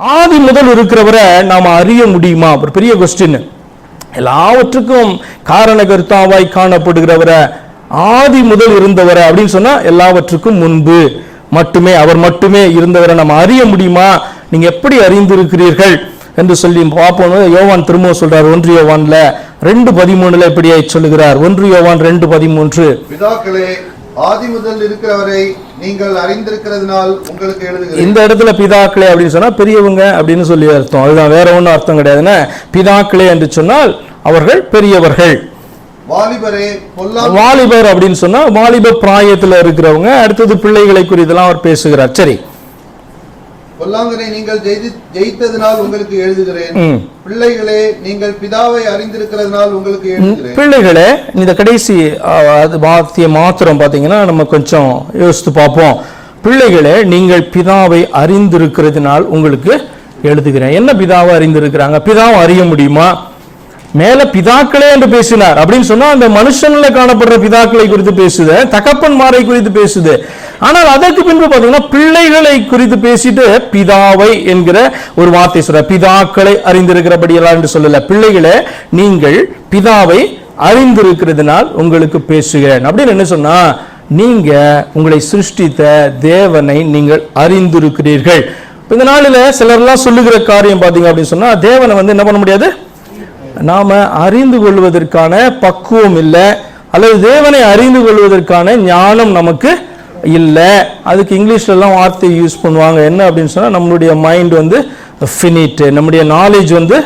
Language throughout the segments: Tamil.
ஆதி முதல் இருக்கிறவரை நாம் அறிய முடியுமா? ஒரு பெரிய கொஸ்டின் எல்லாவற்றுக்கும் காரண கருத்தாவாய் காணப்படுகிறவரை ஆதி முதல் இருந்தவரை அப்படின்னு சொன்னா எல்லாவற்றுக்கும் முன்பு மட்டுமே அவர் மட்டுமே இருந்தவரை நம்ம அறிய முடியுமா? நீங்கள் எப்படி அறிந்திருக்கிறீர்கள்? என்று சொல்லி பார்ப்போம். யோவான் திரும்ப சொல்றார் ஒன்று யோவான்ல ரெண்டு பதிமூணுல இப்படியாய் சொல்லுகிறார். ஒன்று யோவான் ரெண்டு பதிமூன்று. ஆதி முதல் இருக்கிறவரை நீங்கள் அறிந்திருக்கிறதுனால் உங்களுக்கு எழுதுகிறேன். இந்த இடத்துல பிதாக்களே அப்படின்னு சொன்னா பெரியவங்க அப்படின்னு சொல்லி அர்த்தம். அதுதான் வேற ஒன்றும் அர்த்தம் கிடையாதுன்னா பிதாக்களே என்று சொன்னால் அவர்கள் பெரியவர்கள். வாலிபரே வாலிபர் அப்படின்னு சொன்னா வாலிப பிராயத்துல இருக்கிறவங்க அடுத்தது பிள்ளைகளை குறித்தெல்லாம் அவர் பேசுகிறார். சரி. பொல்லாங்கனை நீங்கள் ஜெயித்து ஜெயித்ததினால் உங்களுக்கு எழுதுகிறேன். பிள்ளைகளே நீங்கள் பிதாவை அறிந்திருக்கிறதுனால் உங்களுக்கு எழுதுகிறேன். பிள்ளைகளே இந்த கடைசி அது வார்த்தையை மாத்திரம் பார்த்தீங்கன்னா நம்ம கொஞ்சம் யோசித்து பார்ப்போம். பிள்ளைகளே நீங்கள் பிதாவை அறிந்திருக்கிறதுனால் உங்களுக்கு எழுதுகிறேன். என்ன பிதாவை அறிந்திருக்கிறாங்க? பிதாவை அறிய முடியுமா? மேல பிதாக்களே என்று பேசினார். அப்படின்னு சொன்னா அந்த மனுஷன்ல காணப்படுற பிதாக்களை குறித்து பேசுது தகப்பன்மாரை குறித்து பேசுது. ஆனால் அதற்கு பின்பு பாத்தீங்கன்னா பிள்ளைகளை குறித்து பேசிட்டு பிதாவை என்கிற ஒரு வார்த்தை சொல்ற பிதாக்களை அறிந்திருக்கிறபடியெல்லாம் என்று சொல்லல. பிள்ளைகளே நீங்கள் பிதாவை அறிந்திருக்கிறதுனால் உங்களுக்கு பேசுகிறேன். அப்படின்னு என்ன சொன்னா நீங்க உங்களை சிருஷ்டித்த தேவனை நீங்கள் அறிந்திருக்கிறீர்கள். இந்த நாளில் சிலர்லாம் சொல்லுகிற காரியம் பார்த்தீங்க அப்படின்னு சொன்னா தேவனை வந்து என்ன பண்ண முடியாது? நாம் அறிந்து கொள்வதற்கான பக்குவம் இல்லை அல்லது தேவனை அறிந்து கொள்வதற்கான ஞானம் நமக்கு இல்லை. அதுக்கு இங்கிலீஷ்லலாம் வார்த்தை யூஸ் பண்ணுவாங்க. என்ன அப்படின்னு சொன்னால் நம்மளுடைய மைண்ட் வந்து ஃபினிட்டு நம்முடைய நாலேஜ் வந்து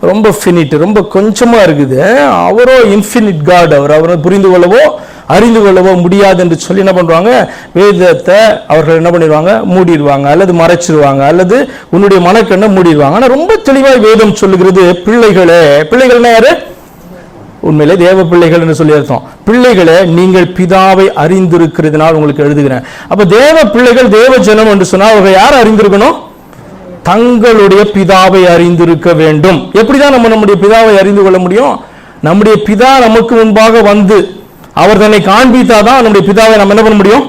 ரொம்ப ஃபினிட் ரொம்ப கொஞ்சமாக இருக்குது. அவரோ இன்ஃபினிட் காட் அவர். அவரை புரிந்து கொள்ளவோ அறிந்து கொள்ளவோ முடியாது என்று சொல்லி என்ன பண்ணுவாங்க வேதத்தை அவர்கள் என்ன பண்ணிடுவாங்க? மூடிடுவாங்க. அல்லது மறைச்சிருவாங்க. அல்லது உன்னுடைய மனக்கண்ணை மூடிடுவாங்க. ஆனால் ரொம்ப தெளிவாக வேதம் சொல்லுகிறது பிள்ளைகளே. பிள்ளைகள்னா யாரு? உண்மையிலே தேவ பிள்ளைகள் என்று சொல்லி அர்த்தம். பிள்ளைகளே நீங்கள் பிதாவை அறிந்திருக்கிறதுனால் உங்களுக்கு எழுதுகிறேன். அப்ப தேவ பிள்ளைகள் தேவ ஜனம் என்று சொன்னால் அவங்க யார் அறிந்திருக்கணும்? தங்களுடைய பிதாவை அறிந்திருக்க வேண்டும். எப்படிதான் நம்ம நம்முடைய பிதாவை அறிந்து கொள்ள முடியும்? நம்முடைய பிதா நமக்கு முன்பாக வந்து அவர் தன்னை காண்பித்தாதான் நம்முடைய பிதாவை நம்ம என்ன பண்ண முடியும்?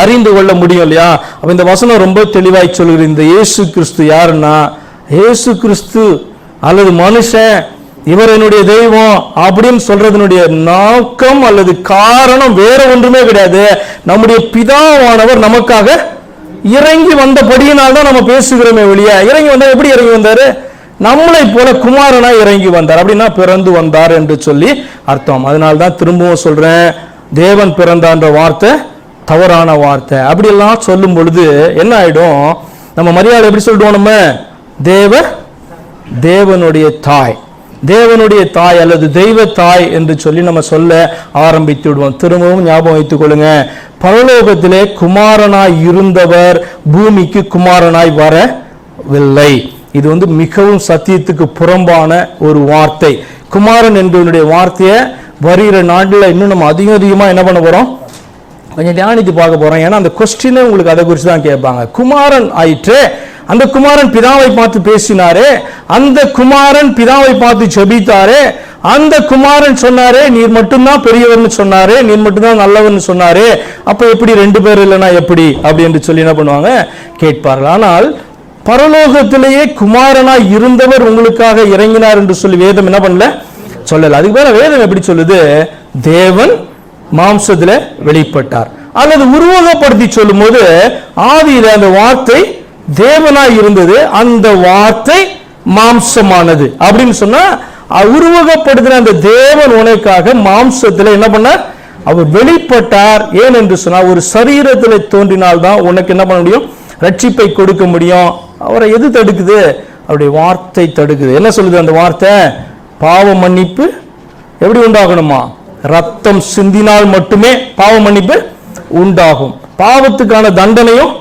அறிந்து கொள்ள முடியும் இல்லையா? அப்போ இந்த வசனம் ரொம்ப தெளிவாய் சொல்லுகிறது. இந்த இயேசு கிறிஸ்து யாருன்னா? இயேசு கிறிஸ்து அல்லது மனுஷன் இவர் என்னுடைய தெய்வம் அப்படின்னு சொல்றதனுடைய நோக்கம் அல்லது காரணம் வேற ஒன்றுமே கிடையாது. நம்முடைய பிதாவானவர் நமக்காக இறங்கி வந்தபடியினால் தான் நம்ம பேசுகிறோமே வெளியே இறங்கி வந்தால் எப்படி இறங்கி வந்தாரு? நம்மளை போல குமாரனா இறங்கி வந்தார். அப்படின்னா பிறந்து வந்தார் என்று சொல்லி அர்த்தம். அதனால தான் திரும்பவும் சொல்றேன் தேவன் பிறந்தான்ற வார்த்தை தவறான வார்த்தை. அப்படியெல்லாம் சொல்லும் பொழுது என்ன ஆயிடும்? நம்ம மரியாதை எப்படி சொல்லிடுவோம் நம்ம? தேவ தேவனுடைய தாய். தேவனுடைய தாய் அல்லது தெய்வ தாய் என்று சொல்லி நம்ம சொல்ல ஆரம்பித்து விடுவோம். திரும்பவும் ஞாபகம் வைத்துக் கொள்ளுங்க. பரலோகத்திலே குமாரனாய் இருந்தவர் பூமிக்கு குமாரனாய் வரவில்லை. இது வந்து மிகவும் சத்தியத்துக்கு புறம்பான ஒரு வார்த்தை. குமாரன் என்பவனுடைய வார்த்தையை வருகிற நாட்டில் இன்னும் நம்ம அதிகம் அதிகமாக என்ன பண்ண போகிறோம் கொஞ்சம் தியானித்து பார்க்க போகிறோம் ஏன்னா அந்த கொஸ்டினே உங்களுக்கு அதை குறித்து தான் கேட்பாங்க. குமாரன் ஆயிற்று. அந்த குமாரன் பிதாவை பார்த்து பேசினாரே. அந்த குமாரன் பிதாவை பார்த்து ஜெபித்தாரே. அந்த குமாரன் சொன்னாரே நீர் மட்டும்தான் பெரியவர்னு சொன்னாரே. நீர் மட்டும்தான் நல்லவர்னு சொன்னாரே. அப்ப எப்படி ரெண்டு பேர் இல்லைன்னா எப்படி? அப்படி என்று சொல்லி என்ன பண்ணுவாங்க? கேட்பார்கள். ஆனால் பரலோகத்திலேயே குமாரனாய் இருந்தவர் உங்களுக்காக இறங்கினார் என்று சொல்லி வேதம் என்ன பண்ணல சொல்லல. அதுக்கு பேர வேதம் எப்படி சொல்லுது? தேவன் மாம்சத்தில் வெளிப்பட்டார். அல்லது உருவகப்படுத்தி சொல்லும்போது ஆதியில அந்த வார்த்தை தேவனாய் இருந்தது அந்த வார்த்தை மாம்சமானது. அப்படின்னு சொன்னா உருவகப்படுத்தின அந்த தேவன் உனக்காக மாம்சத்தில் என்ன பண்ணார்? அவர் வெளிப்பட்டார். ஏன் என்று சொன்னால் ஒரு சரீரத்தில் தோன்றினால் தான் உனக்கு என்ன பண்ண முடியும்? ரட்சிப்பை கொடுக்க முடியும். அவரை எது தடுக்குது? அவருடைய வார்த்தை தடுக்குது. என்ன சொல்லுது அந்த வார்த்தை? பாவ மன்னிப்பு எப்படி உண்டாகணுமா? ரத்தம் சிந்தினால் மட்டுமே பாவ மன்னிப்பு உண்டாகும். பாவத்துக்கான தண்டனையும்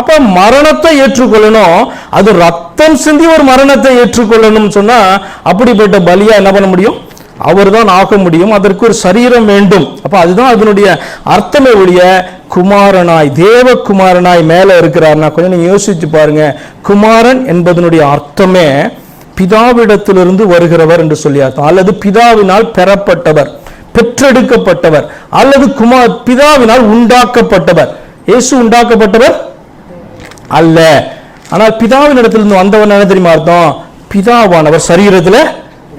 அப்ப மரணத்தை ஏற்றுக்கொள்ளணும். அது ரத்தம் சிந்தி ஒரு மரணத்தை ஏற்றுக்கொள்ளணும் சொன்னா அப்படிப்பட்ட பலியா என்ன பண்ண முடியும்? அவர் தான் ஆக முடியும். அதற்கு ஒரு சரீரம் வேண்டும். அப்போ அதுதான் அதனுடைய அர்த்தமே ஒழிய குமாரனாய் தேவகுமாரனாய் மேலே இருக்கிறார்னா கொஞ்சம் நீங்கள் யோசிச்சு பாருங்க. குமாரன் என்பதனுடைய அர்த்தமே பிதாவிடத்திலிருந்து வருகிறவர் என்று சொல்லி அர்த்தம். அல்லது பிதாவினால் பெறப்பட்டவர் பெற்றெடுக்கப்பட்டவர் அல்லது குமார் பிதாவினால் உண்டாக்கப்பட்டவர். இயேசு உண்டாக்கப்பட்டவர் அல்ல. ஆனால் பிதாவின் இடத்திலிருந்து வந்தவன் என்ன தெரியுமா அர்த்தம்? பிதாவானவர் சரீரத்துல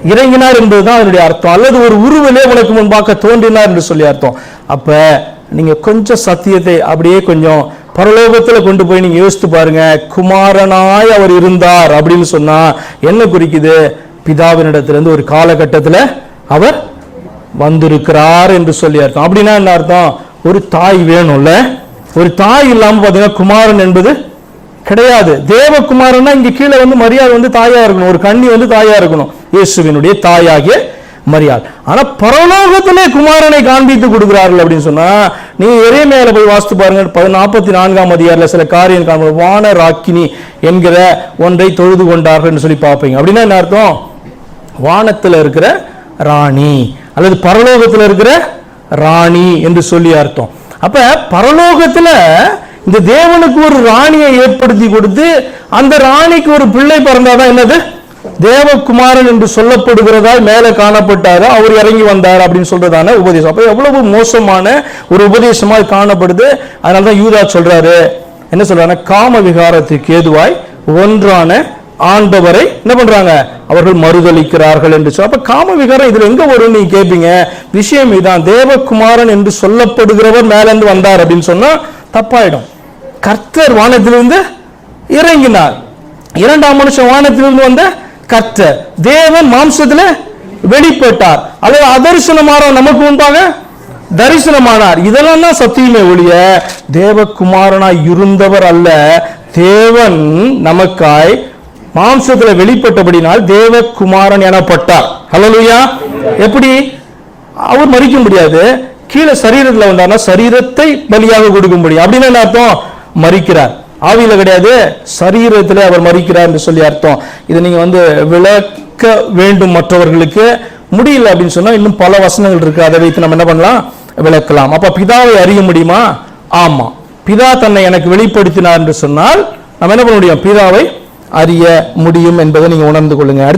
இறங்கினார் என்பதுதான் அதனுடைய அர்த்தம். அல்லது ஒரு உருவிலே உனக்கு முன்பாக தோன்றினார் என்று சொல்லி அர்த்தம். அப்ப நீங்க கொஞ்சம் சத்தியத்தை அப்படியே கொஞ்சம் பரலோகத்தில் கொண்டு போய் நீங்க யோசித்து பாருங்க. குமாரனாய் அவர் இருந்தார் அப்படின்னு சொன்னா என்ன குறிக்குது? பிதாவினிடத்திலிருந்து ஒரு காலகட்டத்தில் அவர் வந்திருக்கிறார் என்று சொல்லி அர்த்தம். அப்படின்னா என்ன அர்த்தம்? ஒரு தாய் வேணும்ல. ஒரு தாய் இல்லாம பாத்தீங்கன்னா குமாரன் என்பது கிடையாது. தேவகுமாரன்னா இங்க கீழே வந்து மரியாதை வந்து தாயா இருக்கணும். ஒரு கண்ணி வந்து தாயா இருக்கணும். இயேசுவினுடைய தாயாகிய மரியாள். ஆனா பரலோகத்திலே குமாரனை காண்பித்து கொடுக்கிறார்கள் அப்படின்னு சொன்னா நீ எரே மேல போய் வாசித்து பாருங்க. நாற்பத்தி நான்காம் அதிகாரில் சில காரியம் காண்பது வான ராக்கினி என்கிற ஒன்றை தொழுது கொண்டார்கள் சொல்லி பார்ப்பீங்க. அப்படின்னா என்ன அர்த்தம்? வானத்தில் இருக்கிற ராணி அல்லது பரலோகத்தில் இருக்கிற ராணி என்று சொல்லி அர்த்தம். அப்ப பரலோகத்துல இந்த தேவனுக்கு ஒரு ராணியை ஏற்படுத்தி கொடுத்து அந்த ராணிக்கு ஒரு பிள்ளை பிறந்தாதான் என்னது? தேவகுமாரன் என்று சொல்லப்படுகிறதால் மேலே காணப்பட்டாரு. அவர் இறங்கி வந்தார் அப்படின்னு சொல்றதான உபதேசம். அப்ப எவ்வளவு மோசமான ஒரு உபதேசமாக காணப்படுது. காணப்படுது அதனாலதான் யூதா சொல்றாரு. என்ன சொல்றாங்க காம விகாரத்துக்கு ஏதுவாய் ஒன்றான ஆண்டவரை என்ன பண்றாங்க? அவர்கள் மறுதளிக்கிறார்கள் என்று சொல்ல அப்ப காம விகாரம் இதுல எங்க வரும் நீங்க கேட்பீங்க விஷயம் இதான். தேவகுமாரன் என்று சொல்லப்படுகிறவர் மேல இருந்து வந்தார் அப்படின்னு சொன்னா தப்பாயிடும். கர்த்தர் வானத்திலிருந்து இறங்கினார். இரண்டாம் மனுஷன் வானத்திலிருந்து வந்த கர்த்தர். தேவன் மாம்சத்தில் வெளிப்பட்டார். அல்லது அதர்சனமாற நமக்கு முன்பாக தரிசனமானார். இதெல்லாம் தான் சத்தியமே ஒழிய தேவகுமாரனாய் இருந்தவர் அல்ல. தேவன் நமக்காய் மாம்சத்துல வெளிப்பட்டபடினால் தேவகுமாரன் எனப்பட்டார். ஹalleluya எப்படி? அவர் மறிக்க முடியாது. கீழே சரீரத்தில் வந்தார்னா சரீரத்தை பலியாக கொடுக்க முடியும் அப்படின்னு என்ன அர்த்தம்? மறிக்கிறார். ஆவியில கிடையாது சரீரத்திலே அவர் மறிக்கிறார் என்று சொல்லி அர்த்தம். இதை நீங்க வந்து விளக்க வேண்டும் மற்றவர்களுக்கு. முடியல அப்படின்னு சொன்னா இன்னும் பல வசனங்கள் இருக்கு. அதை வைத்து நம்ம என்ன பண்ணலாம்? விளக்கலாம். அப்ப பிதாவை அறிய முடியுமா? ஆமா. பிதா தன்னை எனக்கு வெளிப்படுத்தினார் என்று சொன்னால் நம்ம என்ன பண்ண முடியும்? பிதாவை அறிய முடியும் என்பதை நீங்க உணர்ந்து கொள்ளுங்க.